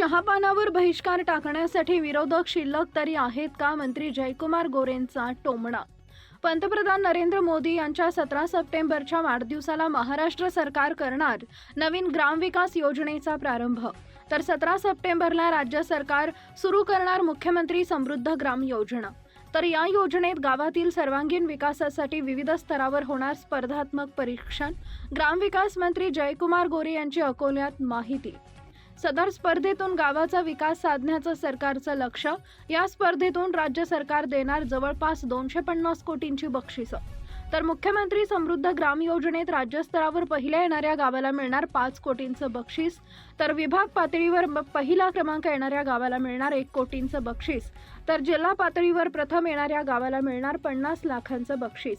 चहापानावर बहिष्कार टाकण्यासाठी विरोधक शिल्लक तरी आहेत का मंत्री जयकुमार गोरेंचा टोमणा? पंतप्रधान नरेंद्र मोदी यांच्या सतरा सप्टेंबरच्या वाढदिवसाला महाराष्ट्र सरकार करणार नवीन ग्रामविकास योजनेचा प्रारंभ. तर सतरा सप्टेंबरला राज्य सरकार सुरू करणार मुख्यमंत्री समृद्ध ग्राम योजना. तर या योजनेत गावातील सर्वांगीण विकासासाठी विविध स्तरावर होणार स्पर्धात्मक परीक्षण. ग्रामविकास मंत्री जयकुमार गोरे यांची अकोल्यात माहिती. सदर स्पर्धेतून गावाचा विकास साधण्याचं सरकारचं लक्ष या स्पर्धेतून राज्य सरकार देणार जवळपास दोनशे पन्नास कोटींची बक्षिसं. तर मुख्यमंत्री समृद्ध ग्राम योजनेत राज्यस्तरावर पहिल्या येणाऱ्या गावाला मिळणार पाच कोटींचं बक्षीस तर विभाग पातळीवर ब- पहिला क्रमांक येणाऱ्या गावाला मिळणार एक कोटींचं बक्षीस तर जिल्हा पातळीवर प्रथम येणाऱ्या गावाला मिळणार पन्नास लाखांचं बक्षीस.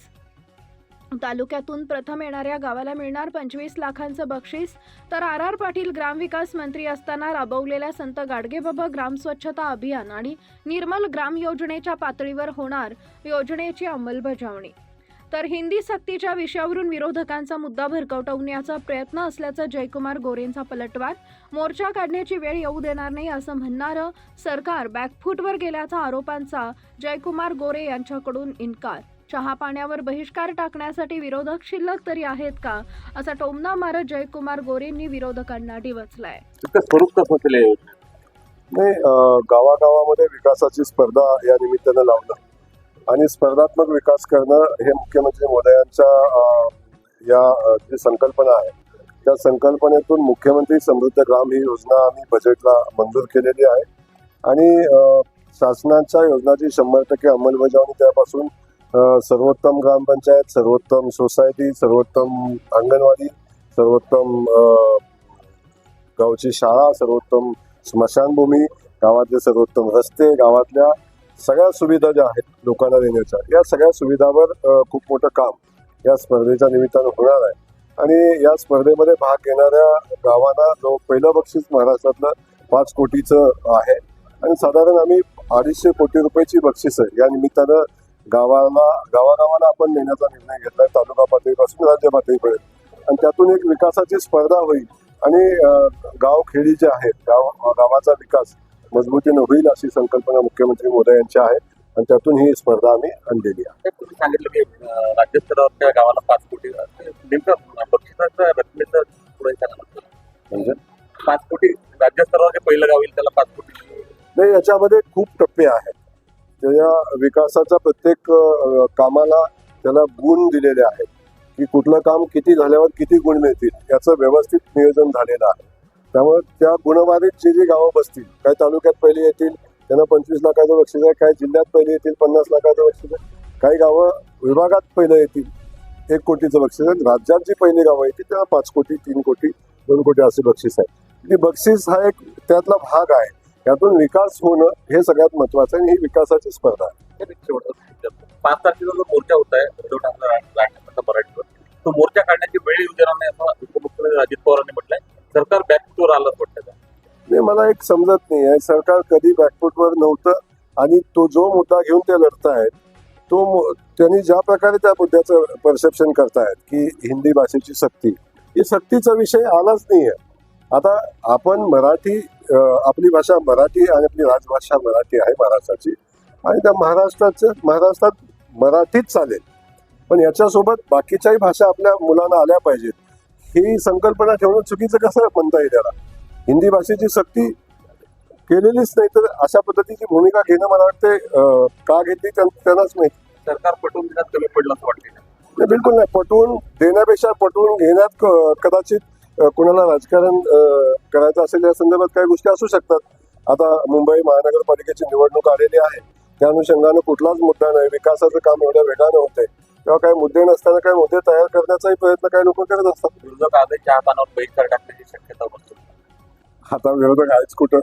तालुक्यातून प्रथम येणाऱ्या गावाला मिळणार पंचवीस लाखांचं बक्षीस. तर आर आर पाटील ग्रामविकास मंत्री असताना राबवलेल्या संत गाडगेबाबा ग्राम स्वच्छता अभियान आणि निर्मल ग्राम योजनेच्या पातळीवर होणार योजनेची अंमलबजावणी. तर हिंदी सक्तीच्या विषयावरून विरोधकांचा मुद्दा भरकटवण्याचा प्रयत्न असल्याचं जयकुमार गोरेंचा पलटवार. मोर्चा काढण्याची वेळ येऊ देणार नाही असं म्हणणारं सरकार बॅकफूटवर गेल्याचा आरोपांचा जयकुमार गोरे यांच्याकडून इन्कार. चहा पाण्यावर बहिष्कार टाकण्यासाठी विरोधक शिल्लक तरी आहेत का? असा टोमना मारत जयकुमार गोरेंनी विरोधकांना डिवचलाय. स्वरूप नाही गावागावामध्ये विकासाची स्पर्धा या निमित्तानं लावणं आणि स्पर्धात्मक विकास करणं हे मुख्यमंत्री मोदयांच्या या जी संकल्पना आहे त्या संकल्पनेतून मुख्यमंत्री समृद्ध ग्राम ही योजना आम्ही बजेटला मंजूर केलेली आहे. आणि शासनाच्या योजनाची शंभर टक्के अंमलबजावणी त्यापासून सर्वोत्तम ग्रामपंचायत सर्वोत्तम सोसायटी सर्वोत्तम अंगणवाडी सर्वोत्तम गावची शाळा सर्वोत्तम स्मशानभूमी गावातले सर्वोत्तम रस्ते गावातल्या सगळ्या सुविधा ज्या आहेत लोकांना देण्याच्या या सगळ्या सुविधावर खूप मोठं काम या स्पर्धेच्या निमित्तानं होणार आहे. आणि या स्पर्धेमध्ये भाग घेणाऱ्या गावांना जो पहिलं बक्षीस महाराष्ट्रातलं पाच कोटीचं आहे. आणि साधारण आम्ही अडीचशे कोटी रुपयाची बक्षीस या निमित्तानं गावाला गावागावाला आपण देण्याचा निर्णय घेतलाय तालुका पातळीपासून राज्य पातळीपर्यंत आणि त्यातून एक विकासाची स्पर्धा होईल. आणि अ, गाव खेडी जे आहेत गाव गावाचा विकास मजबूतीनं होईल अशी संकल्पना मुख्यमंत्री मोदी यांची आहे. आणि त्यातून ही स्पर्धा आम्ही आणलेली आहे. तुम्ही सांगितलं की अं, राज्यस्तरावरच्या गावाला पाच कोटी नेमकं रकमेचं म्हणजे? पाच कोटी राज्यस्तरावर जे पहिलं गाव येईल त्याला पाच कोटी. नाही याच्यामध्ये खूप टप्पे आहेत. त्याच्या विकासाचा प्रत्येक कामाला त्याला गुण दिलेले आहेत. की कुठलं काम किती झाल्यावर किती गुण मिळतील याचं व्यवस्थित नियोजन झालेलं आहे. त्यामुळे त्या गुणबाधित जी जी गावं बसतील काही तालुक्यात पहिले येतील त्यांना पंचवीस लाखाचं बक्षीस आहे काही जिल्ह्यात पहिले येतील पन्नास लाखाचं बक्षीस आहे काही गावं विभागात पहिलं येतील एक कोटीचं बक्षीस आहे राज्यात जी पहिली गावं येतील त्या पाच कोटी तीन कोटी दोन कोटी असे बक्षीस आहे. ती बक्षीस हा एक त्यातला भाग आहे. यातून विकास होणं हे सगळ्यात महत्वाचं आहे आणि ही विकासाची स्पर्धा आहे हे. पाच तारखेचा जो मोर्चा होत आहे उद्धव ठाकरे मराठीवर तो मोर्चा काढण्याची वेळ येऊ देणार नाही असं उपमुख्यमंत्री अजित पवारांनी म्हटलंय सरकार बॅकफुटवर आलं वाटतं? नाही मला एक समजत नाही आहे सरकार कधी बॅकफुटवर नव्हतं आणि तो जो मुद्दा घेऊन ते लढतायत तो मु- त्यांनी ज्या प्रकारे त्या मुद्द्याचं परसेप्शन करतायत की हिंदी भाषेची सक्ती ही सक्तीचा विषय आलाच नाही आहे आता आपण मराठी आपली भाषा मराठी आणि आपली राजभाषा मराठी आहे महाराष्ट्राची. आणि त्या महाराष्ट्राचं महाराष्ट्रात मराठीच चालेल. पण याच्यासोबत बाकीच्याही भाषा आपल्या मुलांना आल्या पाहिजेत. ही संकल्पना ठेवणं चुकीचं कसं म्हणता येईल त्याला हिंदी भाषेची सक्ती केलेलीच नाही तर अशा पद्धतीची भूमिका घेणं मला वाटते का घेतली त्यांनाच माहिती. सरकार पटवून देण्यात कमी पडलं असं वाटतं. बिलकुल नाही. पटवून देण्यापेक्षा पटवून घेण्यात कदाचित कुणाला राजकारण करायचं असेल या संदर्भात काही गोष्टी असू शकतात. आता मुंबई महानगरपालिकेची निवडणूक आलेली आहे. त्या अनुषंगानं कुठलाच मुद्दा नाही. विकासाचं काम एवढ्या वेगानं होतंय तेव्हा काही मुद्दे नसताना काही मुद्दे तयार करण्याचाही प्रयत्न काही लोक करत असतात. विरोधक आजही चहा पानावर बहिष्कार टाकण्याची शक्यता बसतो आता विरोधक आहेच कुठं?